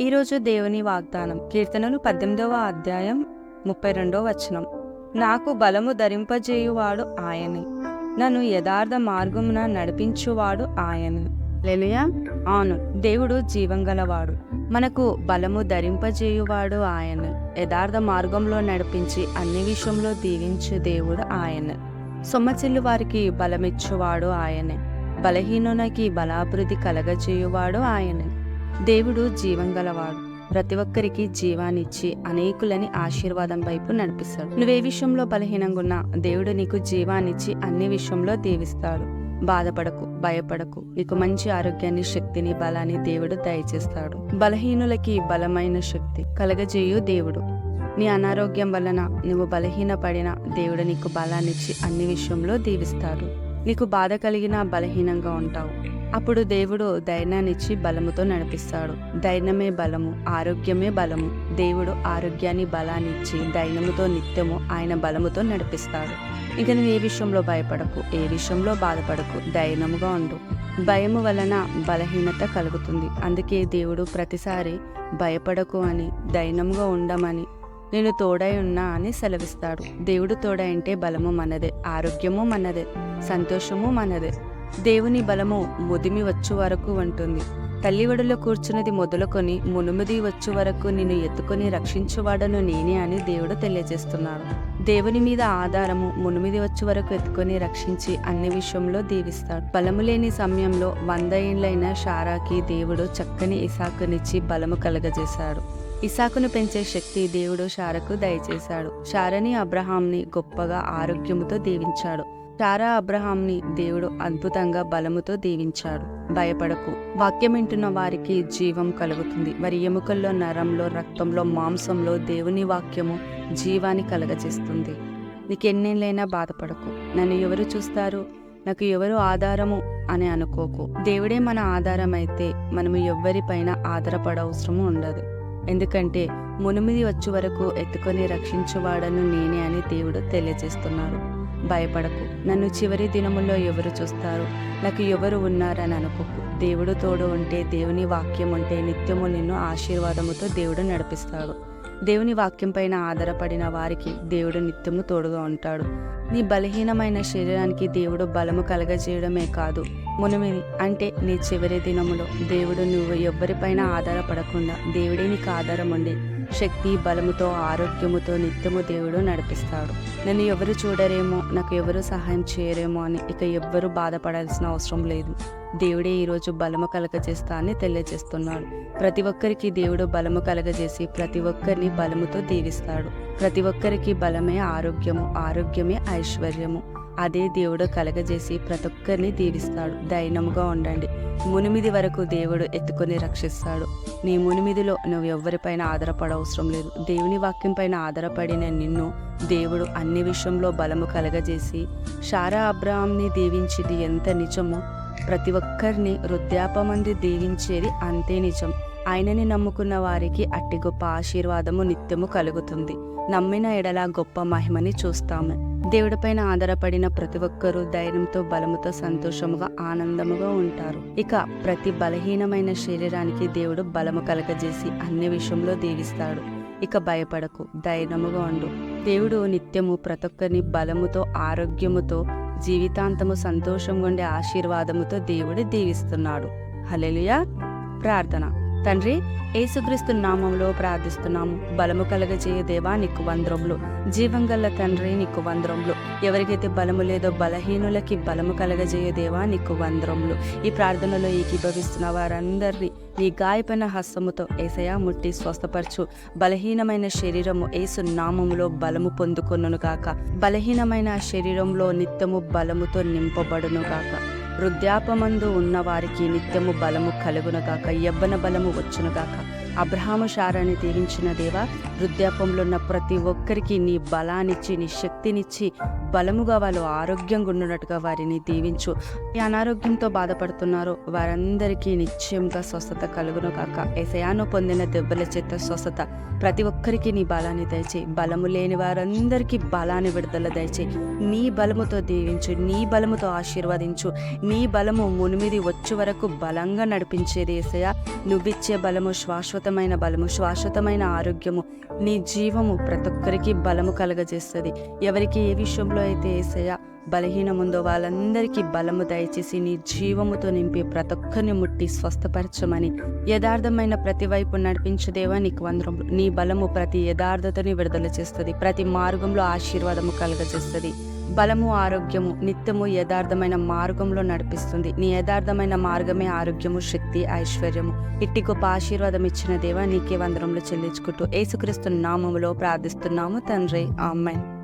ఈరోజు దేవుని వాగ్దానం. కీర్తనలు పద్దెనిమిదవ అధ్యాయం ముప్పై రెండవ వచనం. నాకు బలము ధరింపజేయువాడు ఆయనే. నన్ను యథార్థ మార్గమున నడిపించువాడు ఆయనే. లెలియా అవును దేవుడు జీవం గలవాడు. మనకు బలము ధరింపజేయువాడు ఆయన. యథార్థ మార్గంలో నడిపించి అన్ని విషయంలో దీవించే దేవుడు ఆయన. సొమ్మచిల్లు వారికి బలమిచ్చువాడు ఆయనే. బలహీనునికి బలాభివృద్ధి కలగజేయువాడు ఆయనే. దేవుడు జీవం గలవాడు. ప్రతి ఒక్కరికి జీవాన్నిచ్చి అనేకులని ఆశీర్వాదం వైపు నడిపిస్తాడు. నువ్వే విషయంలో బలహీనంగున్నా దేవుడు నీకు జీవాన్నిచ్చి అన్ని విషయంలో దీవిస్తాడు. బాధపడకు భయపడకు. నీకు మంచి ఆరోగ్యాన్ని శక్తిని బలాన్ని దేవుడు దయచేస్తాడు. బలహీనులకి బలమైన శక్తి కలగజేయు దేవుడు. నీ అనారోగ్యం వలన నువ్వు బలహీనపడిన దేవుడు నీకు బలాన్నిచ్చి అన్ని విషయంలో దీవిస్తాడు. నీకు బాధ కలిగిన బలహీనంగా ఉంటావు. అప్పుడు దేవుడు ధైర్యాన్నిచ్చి బలముతో నడిపిస్తాడు. ధైర్యమే బలము ఆరోగ్యమే బలము. దేవుడు ఆరోగ్యాన్ని బలాన్నిచ్చి ధైర్యముతో నిత్యము ఆయన బలముతో నడిపిస్తాడు. ఇక నువ్వు ఏ విషయంలో భయపడకు ఏ విషయంలో బాధపడకు ధైర్యముగా ఉండు. భయము వలన బలహీనత కలుగుతుంది. అందుకే దేవుడు ప్రతిసారి భయపడకు అని ధైర్యంగా ఉండమని నేను తోడై ఉన్నా అని సెలవిస్తాడు. దేవుడు తోడై బలము మనదే ఆరోగ్యము మనదే సంతోషము మనదే. దేవుని బలము ముదిమి వచ్చు వరకు ఉంటుంది. తల్లివడిలో కూర్చున్నది మొదలుకొని మునుమిది వచ్చు వరకు నిన్ను ఎత్తుకొని రక్షించువాడను నేనే అని దేవుడు తెలియజేస్తున్నాడు. దేవుని మీద ఆధారము మునుమిది వచ్చు వరకు ఎత్తుకొని రక్షించి అన్ని విషయంలో దీవిస్తాడు. బలము లేని సమయంలో వంద ఏండ్లైన షారాకి దేవుడు చక్కని ఇసాకునిచ్చి బలము కలగజేశాడు. ఇసాకును పెంచే శక్తి దేవుడు షారకు దయచేశాడు. షారని అబ్రహాంని గొప్పగా ఆరోగ్యముతో దీవించాడు. షారా అబ్రహాంని దేవుడు అద్భుతంగా బలముతో దీవించాడు. భయపడకు. వాక్యం వింటున్న వారికి జీవం కలుగుతుంది. వారి ఎముకల్లో నరంలో రక్తంలో మాంసంలో దేవుని వాక్యము జీవాన్ని కలగజేస్తుంది. నీకెన్నేళ్ళైనా బాధపడకు. నన్ను ఎవరు చూస్తారు? నాకు ఎవరు ఆధారము అని అనుకోకు. దేవుడే మన ఆధారం అయితే మనము ఎవ్వరిపైన ఆధారపడవసరము ఉండదు. ఎందుకంటే మునిమిది వచ్చే వరకు ఎత్తుకొని రక్షించువాడను నేనే అని దేవుడు తెలియజేస్తున్నాడు భయపడకు. నన్ను చివరి దినముల్లో ఎవరు చూస్తారు? నాకు ఎవరు ఉన్నారని అనుకోకు. దేవుడు తోడు ఉంటే దేవుని వాక్యం ఉంటే నిత్యము నిన్ను ఆశీర్వాదముతో దేవుడు నడిపిస్తాడు. దేవుని వాక్యం పైన ఆధారపడిన వారికి దేవుడు నిత్యము తోడుగా ఉంటాడు. నీ బలహీనమైన శరీరానికి దేవుడు బలము కలగజేయడమే కాదు. మునిమిది అంటే నీ చివరి దినములో దేవుడు నువ్వు ఎవ్వరిపైన ఆధారపడకుండా దేవుడే నీకు ఆధారం ఉండి శక్తి బలముతో ఆరోగ్యముతో నిత్యము దేవుడు నడిపిస్తాడు. నన్ను ఎవరు చూడరేమో నాకు ఎవరు సహాయం చేయరేమో అని ఇక ఎవ్వరు బాధపడాల్సిన అవసరం లేదు. దేవుడే ఈరోజు బలము కలగజేస్తా అని తెలియజేస్తున్నాడు. ప్రతి ఒక్కరికి దేవుడు బలము కలగజేసి ప్రతి ఒక్కరిని బలముతో తీరిస్తాడు ప్రతి ఒక్కరికి బలమే ఆరోగ్యము ఆరోగ్యమే ఐశ్వర్యము. అదే దేవుడు కలగజేసి ప్రతి ఒక్కరిని దీవిస్తాడు. దైనముగా ఉండండి. మునిమిది వరకు దేవుడు ఎత్తుకొని రక్షిస్తాడు. నీ మునిమిదిలో నువ్వు ఎవరిపైన ఆధారపడవసరం లేదు. దేవుని వాక్యం పైన ఆధారపడిన నిన్ను దేవుడు అన్ని విషయంలో బలము కలగజేసి షారా అబ్రహాంని దీవించింది ఎంత నిజమో ప్రతి ఒక్కరిని వృద్ధాపమంది దీవించేది అంతే నిజం. ఆయనని నమ్ముకున్న వారికి అట్టి గొప్ప ఆశీర్వాదము నిత్యము కలుగుతుంది. నమ్మిన ఎడల గొప్ప మహిమని చూస్తాము. దేవుడిపైన ఆధారపడిన ప్రతి ఒక్కరూ ధైర్యంతో బలముతో సంతోషముగా ఆనందముగా ఉంటారు. ఇక ప్రతి బలహీనమైన శరీరానికి దేవుడు బలము కలగజేసి అన్ని విషయంలో దీవిస్తాడు. ఇక భయపడకు ధైర్యముగా ఉండు. దేవుడు నిత్యము ప్రతి ఒక్కరిని బలముతో ఆరోగ్యముతో జీవితాంతము సంతోషంగా ఉండే ఆశీర్వాదముతో దేవుడు దీవిస్తున్నాడు. హలెలుయా ప్రార్థన. తండ్రి ఏసుక్రీస్తు నామంలో ప్రార్థిస్తున్నాము. బలము కలగజేయ దేవా నీకు వంద్రములు జీవంగల్ల తండ్రి నీకు వంద్రములు ఎవరికైతే బలము లేదో బలహీనులకి బలము కలగజేయ దేవా నీకు వంద్రములు ఈ ప్రార్థనలో ఏకీభవిస్తున్న వారందరినీ నీ గాయపైన హస్తముతో ఏసయా ముట్టి స్వస్థపరచు. బలహీనమైన శరీరము ఏసు నామములో బలము పొందుకొనును గాక బలహీనమైన శరీరంలో నిత్యము బలముతో నింపబడును గాక వృద్ధాపమందు ఉన్నవారికి నిత్యము బలము కలుగునగాక యవ్వన బలము వచ్చునుగాక. అబ్రహాము శారాన్ని దీవించిన దేవా వృద్ధాపంలో ఉన్న ప్రతి ఒక్కరికి నీ బలాన్నిచ్చి నీ శక్తినిచ్చి బలముగా వాళ్ళు ఆరోగ్యంగా ఉన్నట్టుగా వారిని దీవించు. ఈ అనారోగ్యంతో బాధపడుతున్నారో వారందరికీ నిశ్చయంగా స్వస్థత కలుగును కాక ఎసయాను పొందిన దెబ్బల చేత స్వస్థత. ప్రతి ఒక్కరికి నీ బలాన్ని దయచేయి. బలము లేని వారందరికీ బలాన్ని విడుదల దయచేయి. నీ బలముతో దీవించు నీ బలముతో ఆశీర్వదించు. నీ బలము మునిమిది వచ్చే వరకు బలంగా నడిపించేది ఏసయ. నువ్విచ్చే బలము శాశ్వత శాశ్వతమైన బలము శాశ్వతమైన ఆరోగ్యము నీ జీవము ప్రతి ఒక్కరికి బలము కలగజేస్తుంది. ఎవరికి ఏ విషయంలో అయితే ఏసయ్య బలహీనముందో వాళ్ళందరికీ బలము దయచేసి నీ జీవముతో నింపి ప్రతి ఒక్కరిని ముట్టి స్వస్థపరచమని యథార్థమైన ప్రతి వైపు నడిపించదేవా నీకు వందరములు నీ బలము ప్రతి యథార్థతని విడుదల చేస్తుంది. ప్రతి మార్గంలో ఆశీర్వాదము కలగజేస్తుంది. బలము ఆరోగ్యము నిత్యము యథార్థమైన మార్గంలో నడిపిస్తుంది. నీ యథార్థమైన మార్గమే ఆరోగ్యము శక్తి ఐశ్వర్యము. ఇట్టి గొప్ప ఆశీర్వాదం ఇచ్చిన దేవా నీకే వందరంలో చెల్లించుకుంటూ యేసుక్రీస్తు నామములో ప్రార్థిస్తున్నాము తండ్రి. ఆమెన్.